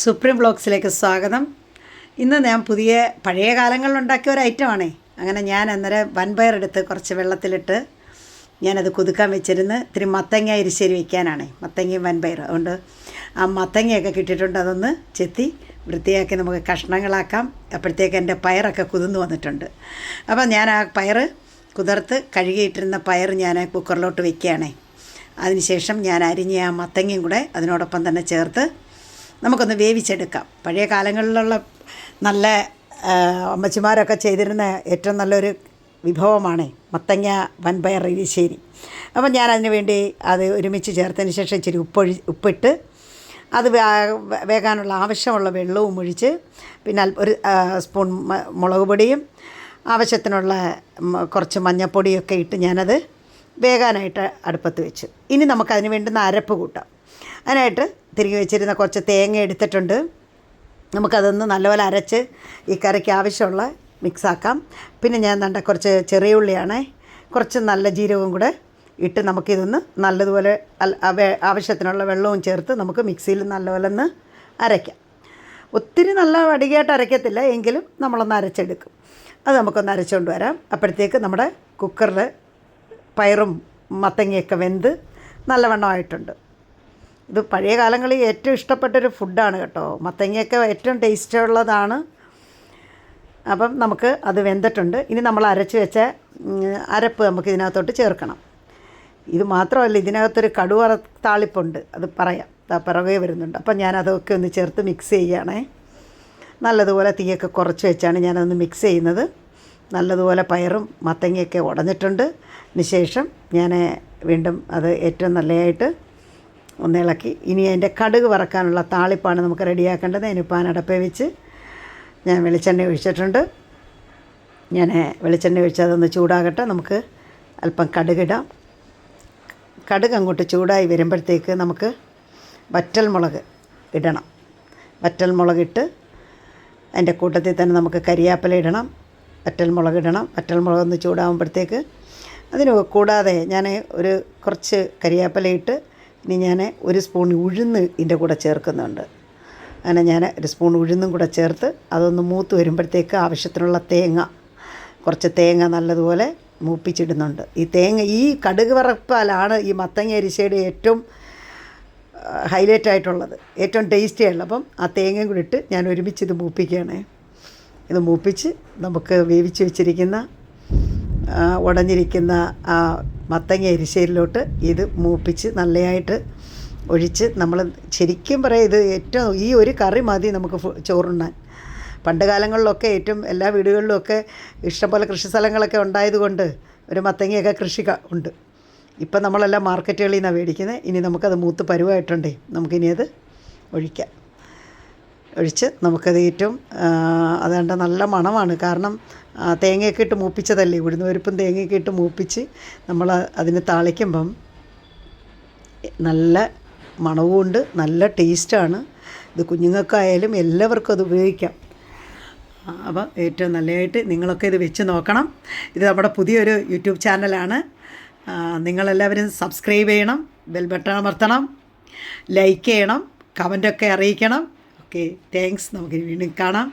Supreme ബ്ലോഗ്സിലേക്ക് സ്വാഗതം. ഇന്ന് ഞാൻ പുതിയ പഴയ കാലങ്ങളിൽ ഉണ്ടാക്കിയ ഒരു ഐറ്റമാണേ അങ്ങനെ ഞാൻ അന്നേരം വൻപയർ എടുത്ത് കുറച്ച് വെള്ളത്തിലിട്ട് ഞാനത് കുതുക്കാൻ വെച്ചിരുന്ന് ഇത്തിരി മത്തങ്ങ എരിശ്ശേരി വയ്ക്കാനാണേ മത്തങ്ങയും വൻപയർ അതുകൊണ്ട് ആ മത്തങ്ങയൊക്കെ കിട്ടിയിട്ടുണ്ട്. അതൊന്ന് ചെത്തി വൃത്തിയാക്കി നമുക്ക് കഷ്ണങ്ങളാക്കാം. അപ്പോഴത്തേക്ക് എന്റെ പയറൊക്കെ കുതിർന്നു വന്നിട്ടുണ്ട്. അപ്പോൾ ഞാൻ ആ പയർ കുതിർത്ത് കഴുകിയിട്ടിരുന്ന പയർ ഞാൻ കുക്കറിലോട്ട് വയ്ക്കുകയാണേ അതിനുശേഷം ഞാൻ അരിഞ്ഞ ആ മത്തങ്ങയും കൂടെ അതിനോടൊപ്പം തന്നെ ചേർത്ത് നമുക്കൊന്ന് വേവിച്ചെടുക്കാം. പഴയ കാലങ്ങളിലുള്ള നല്ല അമ്മച്ചിമാരൊക്കെ ചെയ്തിരുന്ന ഏറ്റവും നല്ലൊരു വിഭവമാണ് മത്തങ്ങ വൻപയർ എരിശ്ശേരി. അപ്പം ഞാൻ അതിന് വേണ്ടി അത് ഒരുമിച്ച് ചേർത്തതിന് ശേഷം ഇച്ചിരി ഉപ്പൊഴി ഉപ്പിട്ട് അത് വേകാനുള്ള ആവശ്യമുള്ള വെള്ളവും ഒഴിച്ച് പിന്നെ ഒരു സ്പൂൺ മുളക് പൊടിയും ആവശ്യത്തിനുള്ള കുറച്ച് മഞ്ഞൾപ്പൊടിയൊക്കെ ഇട്ട് ഞാനത് വേകാനായിട്ട് അടുപ്പത്ത് വെച്ചു. ഇനി നമുക്കതിന് വേണ്ടുന്ന അരപ്പ് കൂട്ടാം. അതിനായിട്ട് തിരികെ വെച്ചിരുന്ന കുറച്ച് തേങ്ങ എടുത്തിട്ടുണ്ട്. നമുക്കതൊന്ന് നല്ലപോലെ അരച്ച് ഈ കറിക്ക് ആവശ്യമുള്ള മിക്സാക്കാം പിന്നെ ഞാൻ കണ്ട കുറച്ച് ചെറിയ ഉള്ളിയാണേ. കുറച്ച് നല്ല ജീരകവും കൂടെ ഇട്ട് നമുക്കിതൊന്ന് നല്ലതുപോലെ ആവശ്യത്തിനുള്ള വെള്ളവും ചേർത്ത് നമുക്ക് മിക്സിയിൽ നല്ലപോലെ ഒന്ന് അരയ്ക്കാം. ഒത്തിരി നല്ല വടികയായിട്ട് അരയ്ക്കത്തില്ല എങ്കിലും നമ്മളൊന്ന് അരച്ചെടുക്കും. അത് നമുക്കൊന്ന് അരച്ചുകൊണ്ട് വരാം. അപ്പോഴത്തേക്ക് നമ്മുടെ കുക്കറിൽ പയറും മത്തങ്ങയൊക്കെ വെന്ത് നല്ലവണ്ണമായിട്ടുണ്ട് ഇത് പഴയ കാലങ്ങളിൽ ഏറ്റവും ഇഷ്ടപ്പെട്ടൊരു ഫുഡാണ് കേട്ടോ. മത്തങ്ങയൊക്കെ ഏറ്റവും ടേസ്റ്റ് ഉള്ളതാണ്. അപ്പം നമുക്ക് അത് വെന്തിട്ടുണ്ട്. ഇനി നമ്മൾ അരച്ച് വെച്ച അരപ്പ് നമുക്ക് ഇതിനകത്തോട്ട് ചേർക്കണം. ഇത് മാത്രമല്ല ഇതിനകത്തൊരു കടുവറ താളിപ്പുണ്ട്. അത് പറയാം. പിറകെ വരുന്നുണ്ട്. അപ്പം ഞാൻ അതൊക്കെ ഒന്ന് ചേർത്ത് മിക്സ് ചെയ്യുകയാണേ നല്ലതുപോലെ തീയൊക്കെ കുറച്ച് വെച്ചാണ് ഞാനതൊന്ന് മിക്സ് ചെയ്യുന്നത്. നല്ലതുപോലെ പയറും മത്തങ്ങയൊക്കെ ഉടഞ്ഞിട്ടുണ്ട്. അതിന് ശേഷം ഞാൻ വീണ്ടും അത് ഏറ്റവും നല്ലതായിട്ട് ഒന്ന് ഇളക്കി. ഇനി അതിന്റെ കടുക് വറക്കാനുള്ള താളിപ്പാണ് നമുക്ക് റെഡിയാക്കേണ്ടത്. അതിന് പാൻ അടപ്പേ വെച്ച് ഞാൻ വെളിച്ചെണ്ണ ഒഴിച്ചിട്ടുണ്ട്. ഞാൻ വെളിച്ചെണ്ണ ഒഴിച്ച് അതൊന്ന് ചൂടാകട്ടെ. നമുക്ക് അല്പം കടുകിടാം കടുക് അങ്ങോട്ട് ചൂടായി വരുമ്പോഴത്തേക്ക് നമുക്ക് വറ്റൽ മുളക് ഇടണം. വറ്റൽ മുളകിട്ട് അതിന്റെ കൂട്ടത്തിൽ തന്നെ നമുക്ക് കരിയാപ്പില ഇടണം. വറ്റൽ മുളക് ഇടണം. വറ്റൽ മുളക് ഒന്ന് ചൂടാകുമ്പോഴത്തേക്ക് അതിന് കൂടാതെ ഞാൻ ഒരു കുറച്ച് കരിയാപ്പില ഇട്ട് ഇനി ഞാൻ ഒരു സ്പൂൺ ഉഴുന്ന് ഇതിന്റെ കൂടെ ചേർക്കുന്നുണ്ട്. അങ്ങനെ ഞാൻ ഒരു സ്പൂൺ ഉഴുന്നും കൂടെ ചേർത്ത് അതൊന്ന് മൂത്ത് വരുമ്പോഴത്തേക്ക് ആവശ്യത്തിനുള്ള തേങ്ങ കുറച്ച് തേങ്ങ നല്ലതുപോലെ മൂപ്പിച്ചിടുന്നുണ്ട്. ഈ തേങ്ങ ഈ കടുക് വറപ്പാലാണ് ഈ മത്തങ്ങ അരിശയുടെ ഏറ്റവും ഹൈലൈറ്റ് ആയിട്ടുള്ളത്. ഏറ്റവും ടേസ്റ്റി ആയിട്ടുള്ളത്. അപ്പം ആ തേങ്ങയും കൂടി ഇട്ട് ഞാൻ ഒരുമിച്ച് ഇത് മൂപ്പിക്കുകയാണ്. ഇത് മൂപ്പിച്ച് നമുക്ക് വേവിച്ച് വെച്ചിരിക്കുന്ന ഉടഞ്ഞിരിക്കുന്ന ആ മത്തങ്ങ എരിശ്ശേരിലോട്ട് ഇത് മൂപ്പിച്ച് നല്ലതായിട്ട് ഒഴിച്ച് നമ്മൾ ശരിക്കും പറയാം ഇത് ഏറ്റവും ഈ ഒരു കറി മതി നമുക്ക് ചോറുണ്ണാൻ. പണ്ട് കാലങ്ങളിലൊക്കെ ഏറ്റവും എല്ലാ വീടുകളിലുമൊക്കെ ഇഷ്ടംപോലെ കൃഷി സ്ഥലങ്ങളൊക്കെ ഉണ്ടായതുകൊണ്ട് ഒരു മത്തങ്ങയൊക്കെ കൃഷി ഉണ്ട്. ഇപ്പം നമ്മളെല്ലാം മാർക്കറ്റുകളിൽ നിന്നാണ് മേടിക്കുന്നത്. ഇനി നമുക്കത് മൂത്ത് പരുവായിട്ടുണ്ടേ നമുക്കിനി അത് ഒഴിക്കാം. ഒഴിച്ച് നമുക്കത് ഏറ്റവും അതുകൊണ്ട് നല്ല മണമാണ്. കാരണം തേങ്ങയൊക്കെ ഇട്ട് മൂപ്പിച്ചതല്ലേ? ഉഴുന്ന് പരിപ്പും തേങ്ങയൊക്കെ ഇട്ട് മൂപ്പിച്ച് നമ്മൾ അതിന് താളിക്കുമ്പം നല്ല മണവുമുണ്ട് നല്ല ടേസ്റ്റാണ്. ഇത് കുഞ്ഞുങ്ങൾക്കായാലും എല്ലാവർക്കും അത് ഉപയോഗിക്കാം. അപ്പോൾ ഏറ്റവും നല്ലതായിട്ട് നിങ്ങളൊക്കെ ഇത് വെച്ച് നോക്കണം. ഇത് നമ്മുടെ പുതിയൊരു യൂട്യൂബ് ചാനലാണ്. നിങ്ങളെല്ലാവരും സബ്സ്ക്രൈബ് ചെയ്യണം ബെൽ ബട്ടൺ അമർത്തണം ലൈക്ക് ചെയ്യണം കമന്റൊക്കെ അറിയിക്കണം. Okay thanks. നമുക്ക് വീണ്ടും കാണാം.